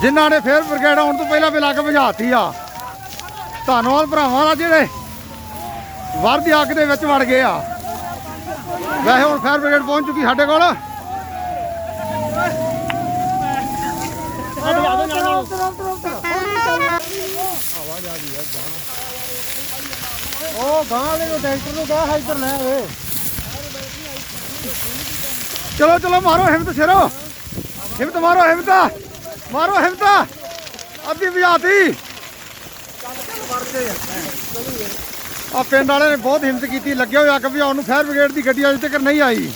ਜਿਨ੍ਹਾਂ ਨੇ ਫੇਰ ਬ੍ਰਿਗੇਡ ਆਉਣ ਤੋਂ ਪਹਿਲਾਂ ਵੀ ਲੱਗ ਬੁਝਾਤੀ ਆ। ਧੰਨਵਾਦ ਭਰਾਵਾਂ ਦਾ ਜਿਹੜੇ ਵਰ ਦੀ ਅੱਗ ਦੇ ਵਿੱਚ ਵੜ ਗਏ ਆ। ਵੈਸੇ ਹੁਣ ਫਾਇਰ ਬ੍ਰਿਗੇਡ ਪਹੁੰਚ ਚੁੱਕੀ ਸਾਡੇ ਕੋਲ। ਉਹ ਗਾਂ ਵਾਲੇ ਨੂੰ ਡਾਕਟਰ ਨੂੰ ਕਹਾ ਇੱਧਰ ਲੈ ਆਵੇ। ਚਲੋ ਚਲੋ ਮਾਰੋ ਹਿੰਮਤ ਸ਼ੇਰੋ। ਹਿੰਮਤ ਮਾਰੋ ਹਿੰਮਤ। ਮਾਰੋ ਹਿੰਮਤ ਅੱਧੀ ਵਜਾਤੀ ਆ ਪਿੰਡ ਵਾਲੇ ਨੇ ਬਹੁਤ ਹਿੰਮਤ ਕੀਤੀ ਲੱਗਿਆ ਹੋਇਆ ਅੱਗ ਵਜਾਉਣ ਨੂੰ ਫਾਇਰ ਬ੍ਰਿਗੇਡ ਦੀ ਗੱਡੀ ਅਜੇ ਤੱਕ ਨਹੀਂ ਆਈ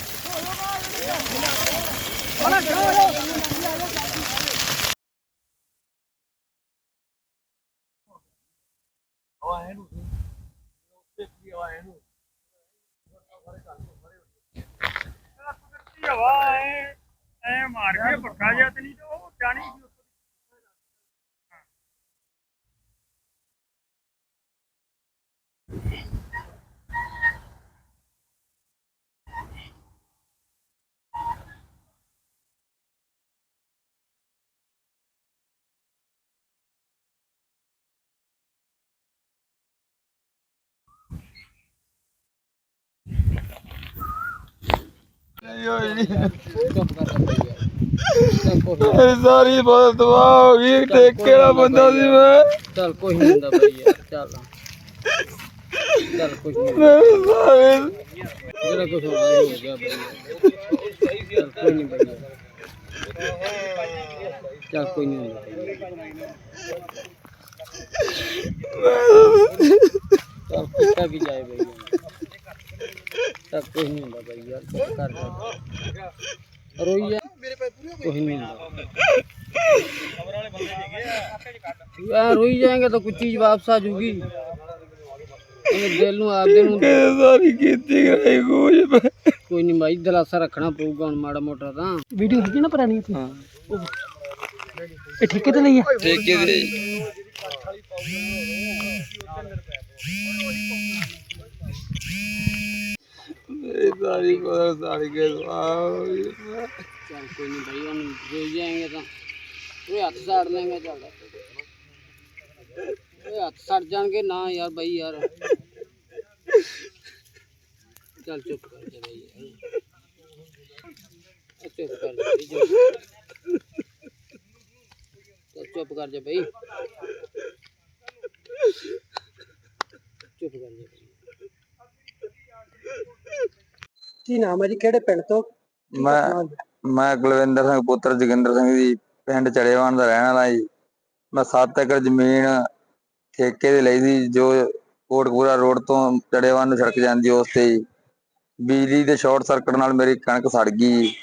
ਮਾਰ ਕੇ ਪੱਕਾ ਜਿਹਾ ਤੇ ਨਹੀਂ ਤੇ ਉਹ ਜਾਣੀ ਸੀ ਉੱਤੋਂ ਦੀ। ਸਾਰੀ ਬਹੁਤ ਤਬਾਹ ਹੋ ਗਈ ਵਾਲਾ ਬੰਦਾ ਸੀ ਮੈਂ। ਚੱਲ ਕੁਝ ਨਹੀਂ ਹੁੰਦਾ ਬਈ ਯਾਰ ਚੱਲ। ਚੱਲ ਕੁਝ ਨਹੀਂ। ਮੇਰੇ ਸਾਰੇ ਜਿਹੜਾ ਕੁਝ ਹੀ ਹੋ ਗਿਆ ਬਈ। ਚੱਲ ਕੋਈ ਨਹੀਂ ਬਈ। ਚੱਲ ਕੋਈ ਨਹੀਂ ਚੱਲ ਕਿੱਤਾ ਕੀ ਜਾਏ ਬਈ ਕੁਝ ਨਹੀਂ ਹੁੰਦਾ ਬਈ ਯਾਰ ਚੁੱਪ ਕਰ ਜਾ ਰੋਈ ਜਾ ਕੁਝ ਨਹੀਂ ਹੁੰਦਾ। ਯਾਰ ਰੋਈ ਜਾਏਗਾ ਤਾਂ ਕੁਝ ਚੀਜ਼ ਵਾਪਸ ਆ ਜੂਗੀ। ਇਹਨੇ ਦਿਲ ਨੂੰ ਆਪਦੇ ਨੂੰ ਸਾਰੀ ਕੀਤੀ ਗਈ ਕੁਝ ਕੋਈ ਨਹੀਂ ਬਾਈ ਦਲਾਸਾ ਰੱਖਣਾ ਪਊਗਾ ਹੁਣ ਮਾੜਾ ਮੋਟਾ ਤਾਂ। ਵੀਡੀਓ ਹੈਗੀ ਨਾ ਪੁਰਾਣੀ ਇੱਥੇ ਹਾਂ। ਇਹ ਠੇਕੇ ਤੇ ਲਈ ਆ। ਠੇਕੇ ਦੇ ਮੇਰੀ ਸਾਰੀ ਬਹੁਤ ਸਾਰੀ ਕੇ ਚੱਲ ਕੋਈ ਨਹੀਂ ਭਾਈ ਹੁਣ ਰੋਈ ਜਾਏਂਗੇ ਤਾਂ। ਉਹ ਹੱਥ ਸਾੜ ਲੈਂਗੇ ਚੱਲ। ਇਹ ਹੱਥ ਸੜ ਜਾਣਗੇ ਨਾ ਯਾਰ ਬਾਈ ਯਾਰ। ਚੱਲ ਚੁੱਪ ਕਰ ਜਾ ਬਾਈ ਯਾਰ। ਚੁੱਪ ਕਰ ਜਾ ਬਾਈ, ਚੁੱਪ। ਚੱਲ ਚੁੱਪ ਕਰ ਜਾ ਬਾਈ। ਚੁੱਪ ਕਰ ਜਾ ਬਾਈ। ਕੀ ਨਾਮ ਹੈ ਜੀ? ਕਿਹੜੇ ਪਿੰਡ ਤੋਂ? ਮੈਂ ਮੈਂ ਕੁਲਵਿੰਦਰ ਸਿੰਘ ਪੁੱਤਰ ਜੋਗਿੰਦਰ ਸਿੰਘ ਜੀ ਪਿੰਡ ਚੜੇਵਾਨ ਦਾ ਰਹਿਣ ਵਾਲਾ ਜੀ। ਮੈਂ 7 ਏਕੜ ਜ਼ਮੀਨ ਠੇਕੇ ਤੇ ਲਈ ਸੀ ਜੋ ਕੋਟਕਪੂਰਾ ਰੋਡ ਤੋਂ ਚੜੇਵਾਨ ਨੂੰ ਸੜਕ ਜਾਂਦੀ ਉਸ ਤੇ। ਬਿਜਲੀ ਦੇ ਸ਼ਾਰਟ ਸਰਕਟ ਨਾਲ ਮੇਰੀ ਕਣਕ ਸੜ ਗਈ ਜੀ।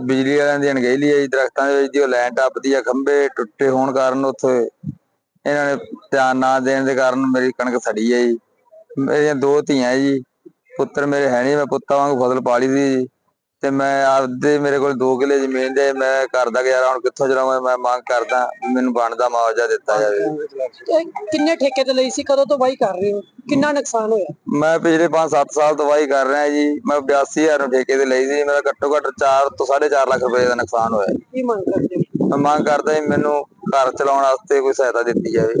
ਬਿਜਲੀ ਵਾਲਿਆਂ ਦੀ ਅਣਗਹਿਲੀ ਹੈ ਜੀ ਦਰਖਤਾਂ ਦੇ ਵਿੱਚ ਦੀ ਉਹ ਲਾਈਨ ਟੱਪਦੀ ਆ ਖੰਭੇ ਟੁੱਟੇ ਹੋਣ ਕਾਰਨ ਉੱਥੇ ਇਹਨਾਂ ਨੇ ਧਿਆਨ ਨਾ ਦੇਣ ਦੇ ਕਾਰਨ ਮੇਰੀ ਕਣਕ ਸੜੀ ਹੈ ਜੀ। ਮੇਰੀਆਂ ਦੋ ਧੀਆਂ ਜੀ ਪੁੱਤਰ ਮੇਰੇ ਹੈ ਨਹੀਂ ਮੈਂ ਪੁੱਤਾਂ ਵਾਂਗ ਫਸਲ ਪਾਲੀ ਸੀ ਤੇ ਮੈਂ ਆਪਦੇ ਮੇਰੇ ਕੋਲ 2 ਕਿੱਲੇ ਜ਼ਮੀਨ ਦੇ ਮੈਂ ਘਰ ਦਾ ਗੁਜ਼ਾਰਾ ਹੁਣ ਕਿੱਥੋਂ ਚਲਾਵਾਂ ਮੈਂ ਮੰਗ ਕਰਦਾ ਵੀ ਮੈਨੂੰ ਬਣਦਾ ਮੁਆਵਜ਼ਾ ਦਿੱਤਾ ਜਾਵੇ। ਕਿੰਨੇ ਠੇਕੇ ਤੇ ਲਈ ਸੀ ਕਦੋਂ ਤੋਂ ਵਾਹੀ ਕਰ ਰਹੇ ਹੋ? ਕਿੰਨਾ ਨੁਕਸਾਨ ਹੋਇਆ? ਮੈਂ ਪਿਛਲੇ 5-7 ਸਾਲ ਤੋਂ ਵਾਹੀ ਕਰ ਰਿਹਾ ਜੀ। ਮੈਂ 82000 ਨੂੰ ਠੇਕੇ ਤੇ ਲਈ ਸੀ ਮੇਰਾ ਘੱਟੋ ਘੱਟ 4 ਤੋਂ 4.5 ਲੱਖ ਰੁਪਏ ਦਾ ਨੁਕਸਾਨ ਹੋਇਆ। ਕੀ ਮੰਗ ਕਰਦੇ ਹੋ? ਮੈਂ ਮੰਗ ਕਰਦਾ ਜੀ ਮੈਨੂੰ ਘਰ ਚਲਾਉਣ ਵਾਸਤੇ ਕੋਈ ਸਹਾਇਤਾ ਦਿੱਤੀ ਜਾਵੇ।